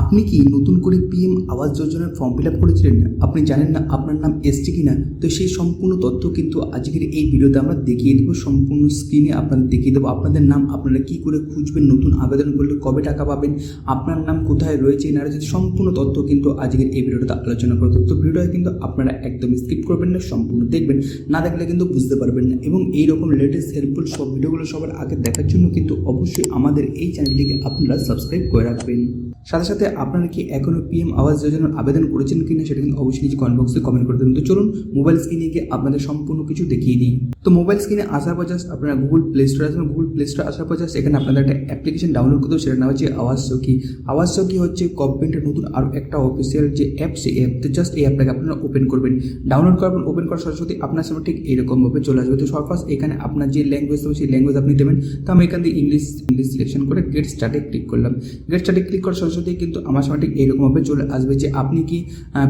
আপনি কি নতুন করে পিএম আবাস যোজনার ফর্ম ফিল আপ করেছিলেন? আপনি জানেন না আপনার নাম এসছে কি না তো সেই সম্পূর্ণ তথ্য কিন্তু আজকের এই ভিডিওতে আমরা দেখিয়ে দেবো। সম্পূর্ণ স্ক্রিনে আপনাদের দেখিয়ে দেবো। আপনাদের নাম আপনারা কি করে খুঁজবেন? নতুন আবেদন করলে কবে টাকা পাবেন? আপনার নাম কোথায় রয়েছে? না রয়েছে? সম্পূর্ণ তথ্য কিন্তু আজকের এই ভিডিওটাতে আলোচনা করতে তো ভিডিওটা কিন্তু আপনারা একদম স্কিপ করবেন না, সম্পূর্ণ দেখবেন। না দেখলে কিন্তু বুঝতে পারবেন না। এবং এই রকম লেটেস্ট হেল্পফুল সব ভিডিওগুলো সবার আগে দেখার জন্য কিন্তু অবশ্যই আমাদের এই চ্যানেলটিকে আপনারা সাবস্ক্রাইব করে রাখবেন। সাথে সাথে আপনারা কি এখনও পিএম আবাস যোজনার আবেদন করেছেন কিনা সেটা কিন্তু অবশ্যই নিচে কমেন্ট বক্সে কমেন্ট করে দেবেন। তো চলুন মোবাইল স্ক্রিনে গিয়ে আপনাদের সম্পূর্ণ কিছু দেখিয়ে দিই। তো মোবাইল স্ক্রিনে আসার পর জাস্ট আপনারা গুগল প্লে স্টোরে আসবেন। গুগল প্লে স্টোরে আসার পর জাস্ট এখানে আপনাদের একটা অ্যাপ্লিকেশন ডাউনলোড করতে হবে। সেটার নাম হচ্ছে আওয়াজ সখী। আওয়াজ সখী হচ্ছে গভর্নমেন্টের নতুন আরও একটা অফিসিয়াল যে অ্যাপ সেই অ্যাপ তো জাস্ট এই অ্যাপটাকে আপনারা ওপেন করবেন। ডাউনলোড করবেন ওপেন করার সাথে সাথে আপনার সামনে ঠিক এইরকমভাবে চলে আসবে। তো সর্বাস এখানে আপনার যে ল্যাঙ্গুয়েজ হবে সেই ল্যাঙ্গুয়েজ আপনি দেবেন। তো আমি এখান থেকে ইংলিশ ইংলিশ সিলেকশন করে গেট স্টার্টে ক্লিক করলাম। গেট স্টার্টে ক্লিক করার সাথে সাথে কিন্তু আমার সামনে ঠিক এইরকমভাবে চলে আসবে যে আপনি কি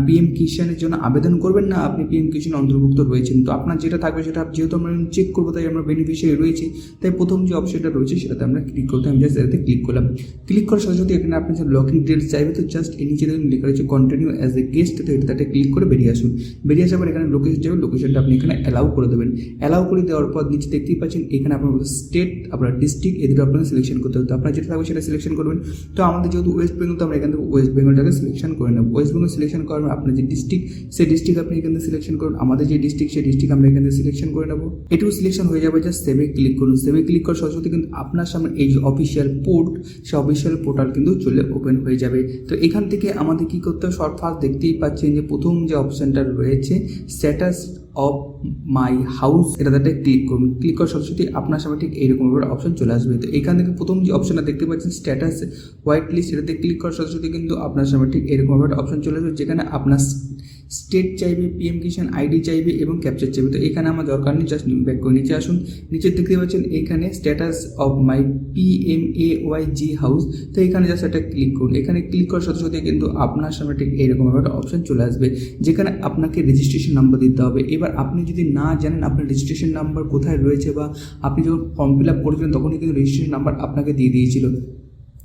পিএম কিষানের জন্য আবেদন করবেন না? আপনি পিএম কিষান অন্তর্ভুক্ত রয়েছেন। তো আপনার যেটা থাকবে সেটা যেহেতু আমরা চেক করব, তাই আমরা বেনিফিশিয়ারি রয়েছে। তাই প্রথম যে অপশনটা রয়েছে সেটাতে আমরা ক্লিক করতে আমি জাস্ট এটাতে ক্লিক করলাম। ক্লিক করার সাথে সাথে এখানে আপনি লগ ইন ডিটেলস চাইবে, তো জাস্ট এই নিচে দেখুন লেখা রয়েছে কন্টিনিউ অ্যাজ এ গেস্ট তো এটাতে ক্লিক করে বেরিয়ে আসুন। বেরিয়ে আসার পর এখানে লোকেশন যাবে লোকেশনটা আপনি এখানে অ্যালাউ করে দেবেন। অ্যালাউ করে দেওয়ার পর নিচে দেখতেই পাচ্ছেন, এখানে আপনার স্টেট আপনার ডিস্ট্রিক্ট এদিকে আপনাকে সিলেকশন করতে হবে। তো আপনার যেটা থাকবে সেটা সিলেকশন করবেন। তো আমাদের যেহেতু ওয়েস্ট বেঙ্গল তো আমরা এখান থেকে ওয়েস্ট বেঙ্গলটাকে সিলেকশন করে নেব। ওয়েস্ট বেঙ্গল সিলেকশন করবেন আপনার যে ডিস্ট্রিক্ট সেই ডিস্ট্রিক্ট আপনি এখান থেকে সিলেকশন করুন। আমাদের যে ডিস্ট্রিক্ট সেই ডিস্ট্রিক্ট আমরা এখান থেকে সিলেকশন করে নেব। এটুকু সিলেকশন হয়ে যাবে জাস্ট সেভে ক্লিক করুন। সেভে ক্লিক করার সাথে কিন্তু আপনার সামনে এই যে অফিসিয়াল পোর্ট সে অফিসিয়াল পোর্টাল কিন্তু চলে ওপেন হয়ে যাবে। তো এখান থেকে আমাদের কী করতে হবে? শর্ট ফার্স্ট দেখতেই পাচ্ছেন যে প্রথম যে অপশানটা রয়েছে স্ট্যাটাস অফ মাই হাউস এটাতে ক্লিক করুন। ক্লিক করার সাথে সাথে আপনার সামনে ঠিক এইরকম একটা অপশন চলে আসবে। তো এখান থেকে প্রথম যে অপশনটা দেখতে পাচ্ছেন স্ট্যাটাস হোয়াইট লিস্ট এটাতে ক্লিক করার সাথে সাথে কিন্তু আপনার সামনে ঠিক এরকম একটা অপশন চলে আসবে, যেখানে আপনার স্টেট চাইবে পিএম কিষান আইডি চাইবে এবং ক্যাপচার চাইবে। তো এখানে আমার দরকার নেই জাস্ট ব্যাক করে নিচে আসুন। নিচে দেখতে পাচ্ছেন, এখানে status of my P M A Y G house তো এখানে জাস্ট একটা ক্লিক করুন। এখানে ক্লিক করার সাথে সাথে কিন্তু আপনার সামনে ঠিক এইরকম একটা অপশন চলে আসবে, যেখানে আপনাকে রেজিস্ট্রেশন নাম্বার দিতে হবে। এবার আপনি যদি না জানেন আপনার রেজিস্ট্রেশন নাম্বার কোথায় রয়েছে বা আপনি যখন ফর্ম ফিল আপ করেছিলেন, তখনই কিন্তু রেজিস্ট্রেশন নাম্বার আপনাকে দিয়ে দিয়েছিল।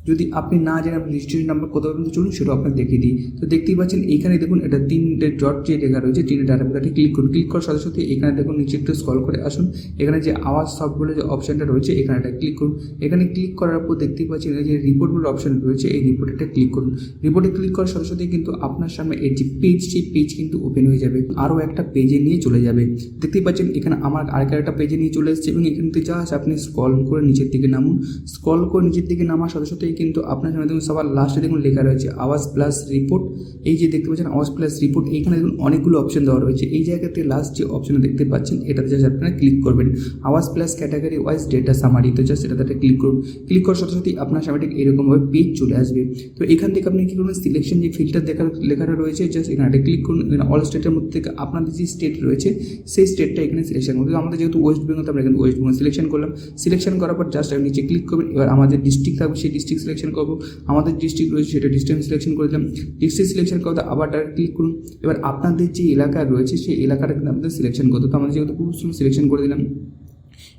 যদি আপনি না জানেন আপনি রেজিস্ট্রেশন নাম্বার কোথাও পর্যন্ত চলুন, সেটাও আপনাকে দেখিয়ে দিই। তো দেখতেই পাচ্ছেন এখানে দেখুন এটা তিনটে ডট যে লেখা রয়েছে, তিনটে ডাটা ডাটাতে ক্লিক করুন। ক্লিক করার সাথে সাথে এখানে দেখুন, নিচে একটু স্কল করে আসুন। এখানে যে আওয়াজ সব বলে যে অপশানটা রয়েছে, এখানে একটা ক্লিক করুন। এখানে ক্লিক করার পর দেখতেই পাচ্ছেন যে রিপোর্ট বলে অপশান রয়েছে, এই রিপোর্টটা ক্লিক করুন। রিপোর্টে ক্লিক করার সাথে সাথে কিন্তু আপনার সামনে এই যে পেজ সেই পেজ কিন্তু ওপেন হয়ে যাবে। আরও একটা পেজে নিয়ে চলে যাবে। দেখতেই পাচ্ছেন, এখানে আমার আরেক একটা পেজে নিয়ে চলে এসেছে এবং এখান যা আছে আপনি স্ক্রল করে নিচের দিকে নামুন। স্ক্রল করে নিচের দিকে নামার সাথে সাথেই কিন্তু আপনার সামনে দেখুন সবার লাস্টে দেখুন লেখা রয়েছে, আওয়াজ প্লাস রিপোর্ট এই যে দেখতে পাচ্ছেন, আওয়াজ প্লাস রিপোর্ট এইখানে দেখুন অনেকগুলো অপশন দেওয়া রয়েছে। এই জায়গাতে লাস্ট যে অপশনে দেখতে পাচ্ছেন, এটাতে জাস্ট আপনারা ক্লিক করবেন। Awaas plus category wise data summary তো জাস্ট এটাতে ক্লিক করুন। ক্লিক করার সাথে সাথে আপনার সামনে ঠিক এরকমভাবে পেজ চলে আসবে। তো এখান থেকে আপনি কী করবেন সিলেকশন যে ফিল্টার দেখার লেখাটা রয়েছে জাস্ট এখানে ক্লিক করুন। এখানে অল স্টেটের মধ্যে থেকে আপনাদের যে স্টেট রয়েছে, সেই স্টেটটা এখানে সিলেকশন করুন। তো আমাদের যেহেতু ওয়েস্ট বেঙ্গল তো আমরা এখানে ওয়েস্ট বেঙ্গল সিলেকশন করলাম। সিলেকশন করার পর জাস্ট আমি নিচে ক্লিক করবেন। এবার আমাদের ডিস্ট্রিক্ট থাকবে, সেই ডিস্ট্রিক্ট সিলেকশন করব। আমাদের ডিস্ট্রিক্ট রয়েছে সেটা ডিস্ট্রিক্ট সিলেকশন করে দিলাম। ডিস্ট্রিক্ট সিলেকশন করতে আবার ডাইরেক্ট ক্লিক করুন। এবার আপনাদের যে এলাকা রয়েছে, সেই এলাকাটা কিন্তু আপনাদের সিলেকশন করতে তো আমাদের যেহেতু খুব সিলেকশন করে দিলাম।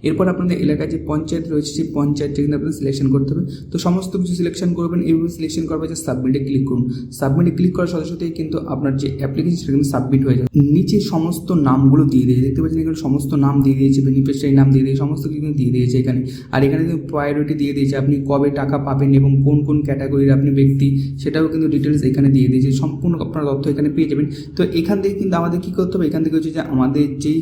এরপর আপনাদের এলাকায় যে পঞ্চায়েত রয়েছে, সেই পঞ্চায়েতটা কিন্তু আপনাদের সিলেকশন করতে হবে, তো সমস্ত কিছু সিলেকশন করবেন, এইভাবে সিলেকশন করবে যে সাবমিটে ক্লিক করুন। সাবমিটে ক্লিক করার সাথে সাথেই কিন্তু আপনার যে অ্যাপ্লিকেশন সেটা কিন্তু সাবমিট হয়ে যাবে। নিচে সমস্ত নামগুলো দিয়ে দিয়েছে, দেখতে পাচ্ছেন এখানে সমস্ত নাম দিয়ে দিয়েছে বেনিফিশিয়ারি নাম দিয়ে দিয়েছে, সমস্ত কিছু দিয়ে দিয়েছে এখানে। আর এখানে কিন্তু প্রায়োরিটি দিয়ে দিয়েছে, আপনি কবে টাকা পাবেন এবং কোন কোন ক্যাটাগরির আপনি ব্যক্তি, সেটাও কিন্তু ডিটেলস এখানে দিয়ে দিয়েছে। সম্পূর্ণ আপনার তথ্য এখানে পেয়ে যাবেন। তো এখান থেকে কিন্তু আমাদের কী করতে হবে? এখান থেকে হচ্ছে যে আমাদের যেই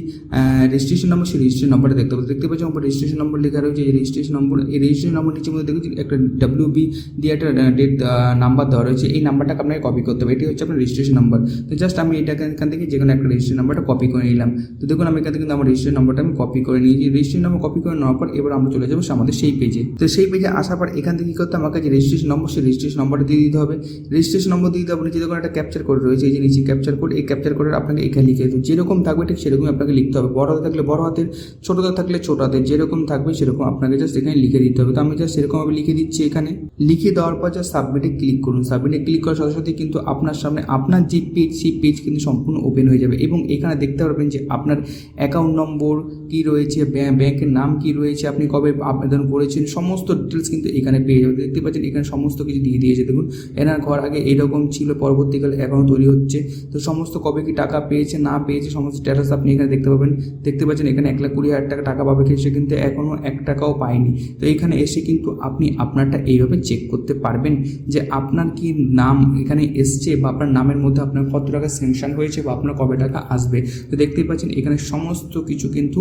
রেজিস্ট্রেশন নম্বর সেই রেজিস্ট্রেশন নম্বরটা দেখতে পাবো দেখতে পাচ্ছি আমার রেজিস্ট্রেশন নম্বর লেখা রয়েছে, এই রেজিস্ট্রেশন নম্বর এই রেজিস্ট্রেশন নম্বর নিচে মধ্যে দেখুন একটা ডাব্লিউ বি দিয়ে একটা ডেট নাম্বার দেওয়া রয়েছে। এই নাম্বারটাকে আপনাকে কপি করতে হবে। এটি হচ্ছে আপনার রেজিস্ট্রেশন নাম্বার তো জাস্ট আমি এটা এখান থেকে যে কোনো একটা রেজিস্ট্রেশন নাম্বারটা কপি করে নিলাম। তো দেখুন আমি এখান থেকে কিন্তু আমার রেজিস্ট্রেশন নাম্বারটা আমি কপি করে নিয়েছি। রেজিস্ট্রেশন নাম্বার কপি করে নেওয়ার পর এবার আমরা চলে যাব আমাদের সেই পেজে তো সেই পেজে আসার পর এখান থেকে কী করতে আমাকে যে রেজিস্ট্রেশন নম্বর সেই রেজিস্ট্রেশন নম্বরটা দিয়ে দিতে হবে। রেজিস্ট্রেশন নম্বর দিয়ে দিতে হবে, নিচে দেখুন একটা ক্যাপচার কোড রয়েছে। এই যে নিচে ক্যাপচার কোড এই ক্যাপচার কোডের আপনাকে এখানে লিখে দিতে যেরকম থাকবে ঠিক সেরকমই আপনাকে লিখতে হবে। বড় হাতে থাকলে বড় হাতের, ছোটো থাকলে লিখলে ছোটাতে যেরকম থাকবে সেরকম আপনাকে জাস্ট এখানে লিখে দিতে হবে। তো আমি জাস্ট সেরকমভাবে লিখে দিচ্ছি এখানে। লিখে দেওয়ার পর জাস্ট সাবমিটে ক্লিক করুন। সাবমিটে ক্লিক করার সাথে সাথে কিন্তু আপনার সামনে আপনার যে পেজ সেই পেজ কিন্তু সম্পূর্ণ ওপেন হয়ে যাবে এবং এখানে দেখতে পারবেন যে আপনার অ্যাকাউন্ট নম্বর কি রয়েছে ব্যাঁ- ব্যাংকের নাম কি রয়েছে, আপনি কবে আবেদন করেছেন, সমস্ত ডিটেলস কিন্তু এখানে পেয়ে যাবেন। দেখতে পাচ্ছেন এখানে সমস্ত কিছু দিয়ে দিয়েছে। দেখুন, এনার ঘর আগে এরকম ছিল, পরবর্তীকালে অ্যাকাউন্ট তৈরি হচ্ছে। তো সমস্ত কবে কি টাকা পেয়েছে, না পেয়েছে, সমস্ত স্ট্যাটাস আপনি এখানে দেখতে পাবেন। দেখতে পাচ্ছেন এখানে এক লাখ কুড়ি হাজার টাকা টাকা পাবে সে কিন্তু এখনও এক টাকাও পায়নি। তো এখানে এসে কিন্তু আপনি আপনারটা এইভাবে চেক করতে পারবেন যে আপনার কি নাম এখানে এসছে বা আপনার নামের মধ্যে আপনার কত টাকা স্যাংশন হয়েছে বা আপনার কবে টাকা আসবে। তো দেখতেই পাচ্ছেন এখানে সমস্ত কিছু কিন্তু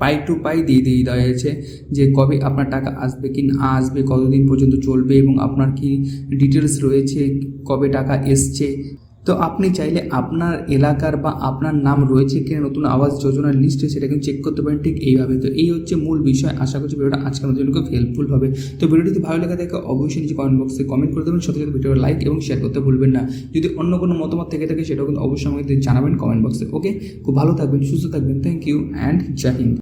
পাই টু পাই দিয়ে দিয়ে দেওয়া হয়েছে যে কবে আপনার টাকা আসবে কি না আসবে, কতদিন পর্যন্ত চলবে এবং আপনার কি ডিটেলস রয়েছে, কবে টাকা এসছে। তো আপনি চাইলে আপনার এলাকার বা আপনার নাম রয়েছে কিনা নতুন আবাস যোজনার লিস্টে সেটা কিন্তু চেক করতে পারেন ঠিক এইভাবে। তো এই হচ্ছে মূল বিষয়। আশা করছি ভিডিওটা আজকের মধ্যে খুব হেল্পফুল হবে। তো ভিডিওটি ভালো লেগে থাকে অবশ্যই নিচে কমেন্ট বক্সে কমেন্ট করে দেবেন। সাথে সাথে ভিডিওটা লাইক এবং শেয়ার করতে ভুলবেন না। যদি অন্য কোনো মতামত থেকে থাকে সেটাও কিন্তু অবশ্যই আমাদের জানাবেন কমেন্ট বক্সে ওকে খুব ভালো থাকবেন, সুস্থ থাকবেন। Thank you and Jai Hind